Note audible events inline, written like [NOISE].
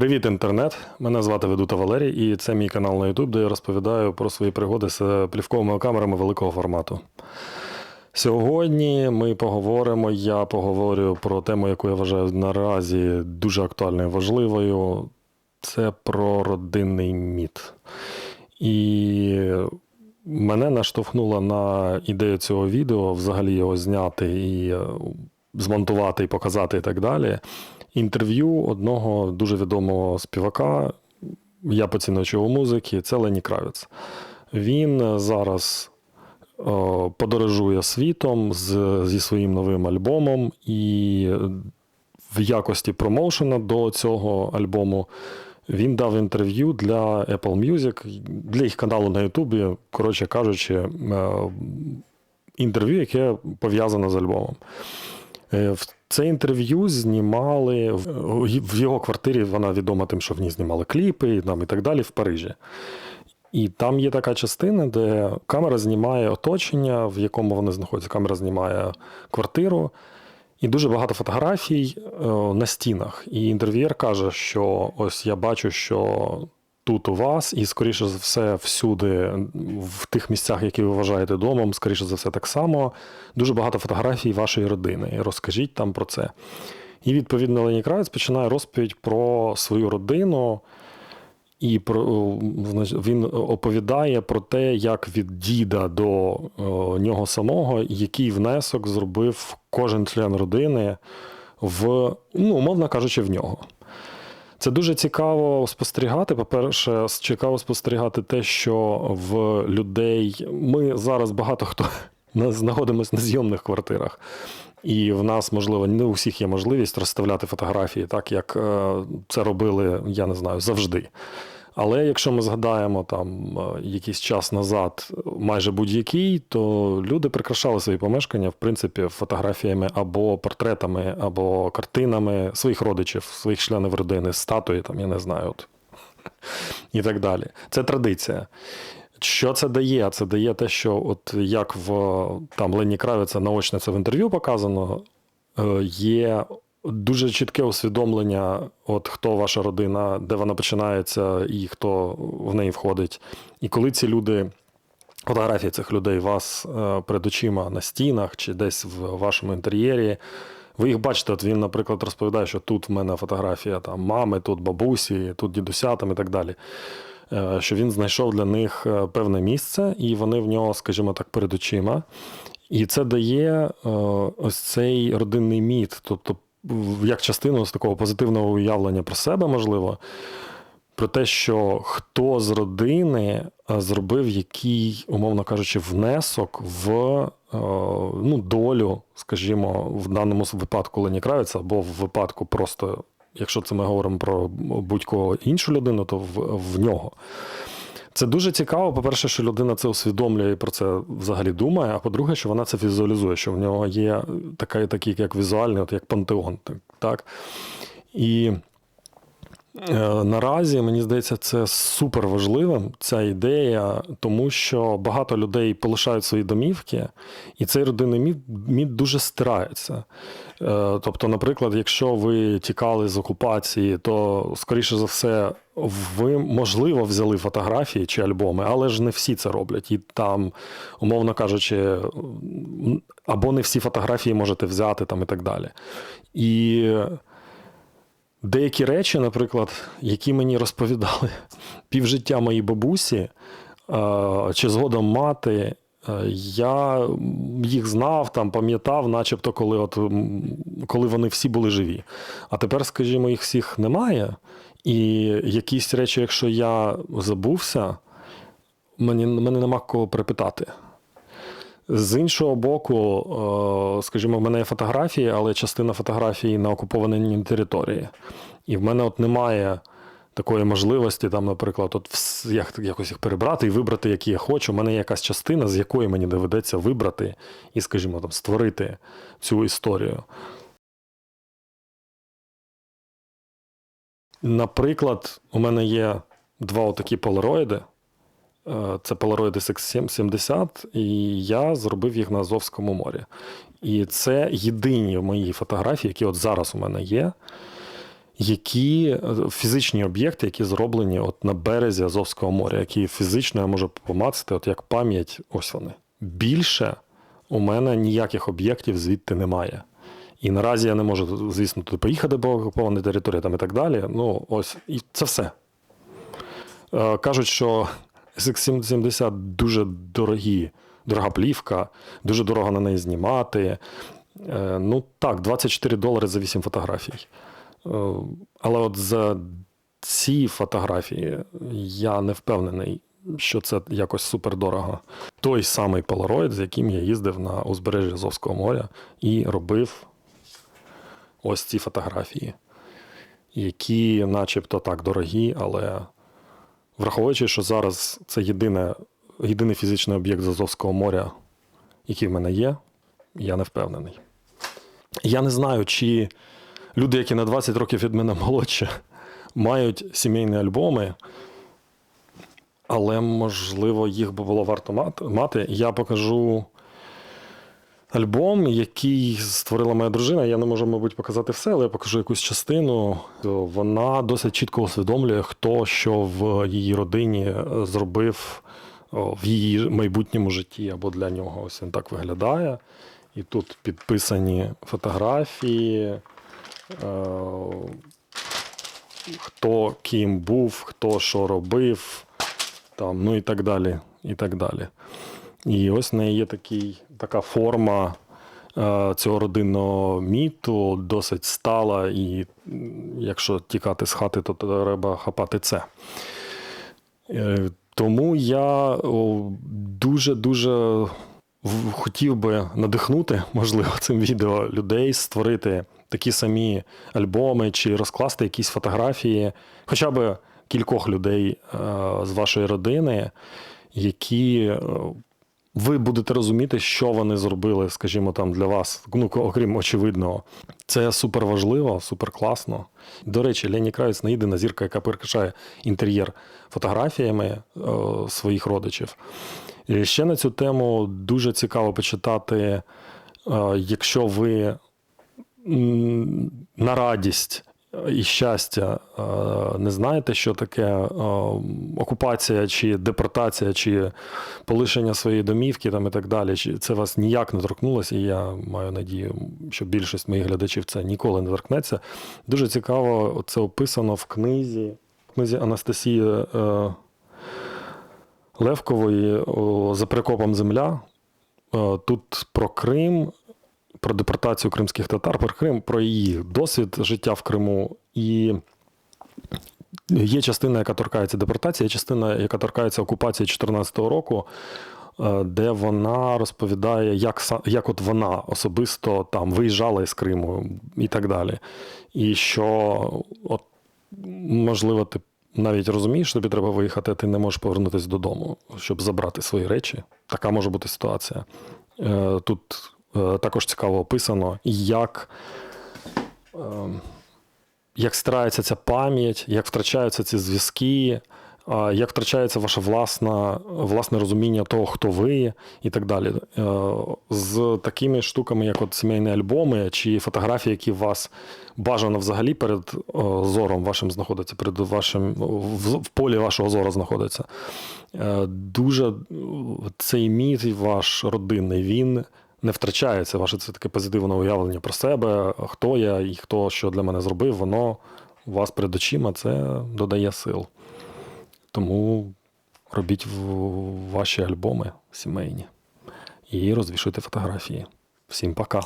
Привіт, інтернет! Мене звати Ведута Валерій, і це мій канал на YouTube, де я розповідаю про свої пригоди з плівковими камерами великого формату. Сьогодні ми поговоримо, я поговорю про тему, яку я вважаю наразі дуже актуальною і важливою. Це про родинний міт. І мене наштовхнуло на ідею цього відео, взагалі його зняти і е, змонтувати і показати і так далі. Інтерв'ю одного дуже відомого співака, я поціновувач його музики, це Лені Кравець. Він зараз о, подорожує світом з, зі своїм новим альбомом, і в якості промоушена до цього альбому він дав інтерв'ю для Apple Music, для їх каналу на Ютубі, коротше кажучи, е, інтерв'ю, яке пов'язане з альбомом. Е, В це інтерв'ю знімали в в його квартирі. Вона відома тим, що в ній знімали кліпи і, там, і так далі в Парижі. І там є така частина, де камера знімає оточення, в якому вони знаходяться. Камера знімає квартиру, і дуже багато фотографій е, на стінах. І інтерв'єр каже, що ось я бачу, що тут у вас, і, скоріше за все, всюди, в тих місцях, які ви вважаєте домом, скоріше за все, так само, дуже багато фотографій вашої родини. Розкажіть там про це. І відповідно Лені Кравець починає розповідь про свою родину. І про він оповідає про те, як від діда до о, нього самого, який внесок зробив кожен член родини в, ну, умовно кажучи, в нього. Це дуже цікаво спостерігати. По-перше, цікаво спостерігати те, що в людей ми зараз багато хто [LAUGHS] знаходимося на зйомних квартирах. І в нас, можливо, не у всіх є можливість розставляти фотографії, так як е, це робили, я не знаю, завжди. Але якщо ми згадаємо там е, якийсь час назад, майже будь-який, то люди прикрашали свої помешкання, в принципі, фотографіями або портретами, або картинами своїх родичів, своїх членів родини, статуї, там, я не знаю, от, [LAUGHS] і так далі. Це традиція. Що це дає? Це дає те, що от як в там Лені Кравіця наочно це в інтерв'ю показано, е, є дуже чітке усвідомлення, от хто ваша родина, де вона починається і хто в неї входить. І коли ці люди, фотографії цих людей вас е, перед очима на стінах чи десь в вашому інтер'єрі. Ви їх бачите, от він, наприклад, розповідає, що тут в мене фотографія там, мами, тут бабусі, тут дідуся там, і так далі. Е, Що він знайшов для них е, певне місце, і вони в нього, скажімо так, перед очима. І це дає ось цей родинний міт, тобто як частину з такого позитивного уявлення про себе, можливо, про те, що хто з родини е, зробив який, умовно кажучи, внесок в е, ну, долю, скажімо, в даному випадку Лені Кравіца, або в випадку просто, якщо це ми говоримо про будь-кого іншу людину, то в, в нього. Це дуже цікаво. По-перше, що людина це усвідомлює і про це взагалі думає. А по-друге, що вона це візуалізує, що в нього є така, такий, як візуальний, от як пантеон. Так? І наразі мені здається, це супер важливим, ця ідея, тому що багато людей полишають свої домівки, і цей родинний міт, міт дуже стирається. Е, Тобто, наприклад, якщо ви тікали з окупації, то, скоріше за все, ви, можливо, взяли фотографії чи альбоми, але ж не всі це роблять. І там, умовно кажучи, або не всі фотографії можете взяти там і так далі. І деякі речі, наприклад, які мені розповідали [LAUGHS] півжиття моїй бабусі, е, чи згодом мати, е, я їх знав, там, пам'ятав, начебто, коли, от, коли вони всі були живі. А тепер, скажімо, їх всіх немає. І якісь речі, якщо я забувся, мені, мене нема кого припитати. З іншого боку, е, скажімо, в мене є фотографії, але частина фотографій на окупованій території. І в мене от немає такої можливості, там, наприклад, от як, якось їх перебрати і вибрати, які я хочу. У мене є якась частина, з якої мені доведеться вибрати і, скажімо, там, створити цю історію. Наприклад, у мене є два отакі полароїди. Е, Це Polaroid SX70, і я зробив їх на Азовському морі. І це єдині мої фотографії, які от зараз у мене є, які е, фізичні об'єкти, які зроблені от на березі Азовського моря, які фізично я можу помацати, от як пам'ять, ось вони. Більше у мене ніяких об'єктів звідти немає. І наразі я не можу, звісно, туди поїхати, бо окупована територія там і так далі. Ну, ось, і це все. Е, Кажуть, що SX70 дуже дорогі, дорога плівка, дуже дорого на неї знімати. Е, Ну так, 24 долари за 8 фотографій. Е, Але от за ці фотографії я не впевнений, що це якось супердорого. Той самий Polaroid, з яким я їздив на узбережжя Азовського моря і робив ось ці фотографії, які, начебто, так дорогі, але враховуючи, що зараз це єдине, єдиний фізичний об'єкт з Азовського моря, який в мене є, я не впевнений. Я не знаю, чи люди, які на 20 років від мене молодші, мають сімейні альбоми, але, можливо, їх би було варто мати. Я покажу альбом, який створила моя дружина. Я не можу, мабуть, показати все, але я покажу якусь частину. Вона досить чітко усвідомлює, хто що в її родині зробив в її майбутньому житті або для нього. Ось він так виглядає. І тут підписані фотографії. е, Хто ким був, хто що робив, там, ну і так далі. І так далі. І ось в неї є такий, така форма е, цього родинного міту, досить стала, і якщо тікати з хати, то треба хапати це. Е, Тому я дуже-дуже хотів би надихнути, можливо, цим відео людей створити такі самі альбоми чи розкласти якісь фотографії, хоча б кількох людей е, з вашої родини, які ви будете розуміти, що вони зробили, скажімо, там для вас, ну, окрім очевидного. Це супер важливо, супер класно. До речі, Лені Кравець не єдина зірка, яка прикрашає інтер'єр фотографіями е, своїх родичів. І ще на цю тему дуже цікаво почитати, е, якщо ви на радість і щастя е, не знаєте, що таке е, окупація чи депортація, чи полишення своєї домівки там і так далі. Це вас ніяк не торкнулося, і я маю надію, що більшість моїх глядачів це ніколи не торкнеться. Дуже цікаво, це описано в книзі, в книзі Анастасії е, Левкової За прикопом земля. Тут про Крим, про депортацію кримських татар, про Крим, про її досвід життя в Криму. І є частина, яка торкається депортації, є частина, яка торкається окупації 2014 року, е, де вона розповідає, як, як от вона особисто там виїжджала із Криму і так далі. І що, от, можливо, ти навіть розумієш, що тобі треба виїхати, а ти не можеш повернутися додому, щоб забрати свої речі. Така може бути ситуація. Е, Тут також цікаво описано, як, е, як стирається ця пам'ять, як втрачаються ці зв'язки, як втрачається ваше власне, власне розуміння того, хто ви, і так далі. Е, З такими штуками, як от сімейні альбоми чи фотографії, які вас бажано взагалі перед зором вашим знаходяться, перед вашим в, полі вашого зору знаходиться. Е, Дуже е, цей міт ваш родинний, він не втрачається. Ваше це таке позитивне уявлення про себе, хто я і хто що для мене зробив, воно у вас перед очима це додає сил. Тому робіть ваші альбоми сімейні і розвішуйте фотографії. Всім пока.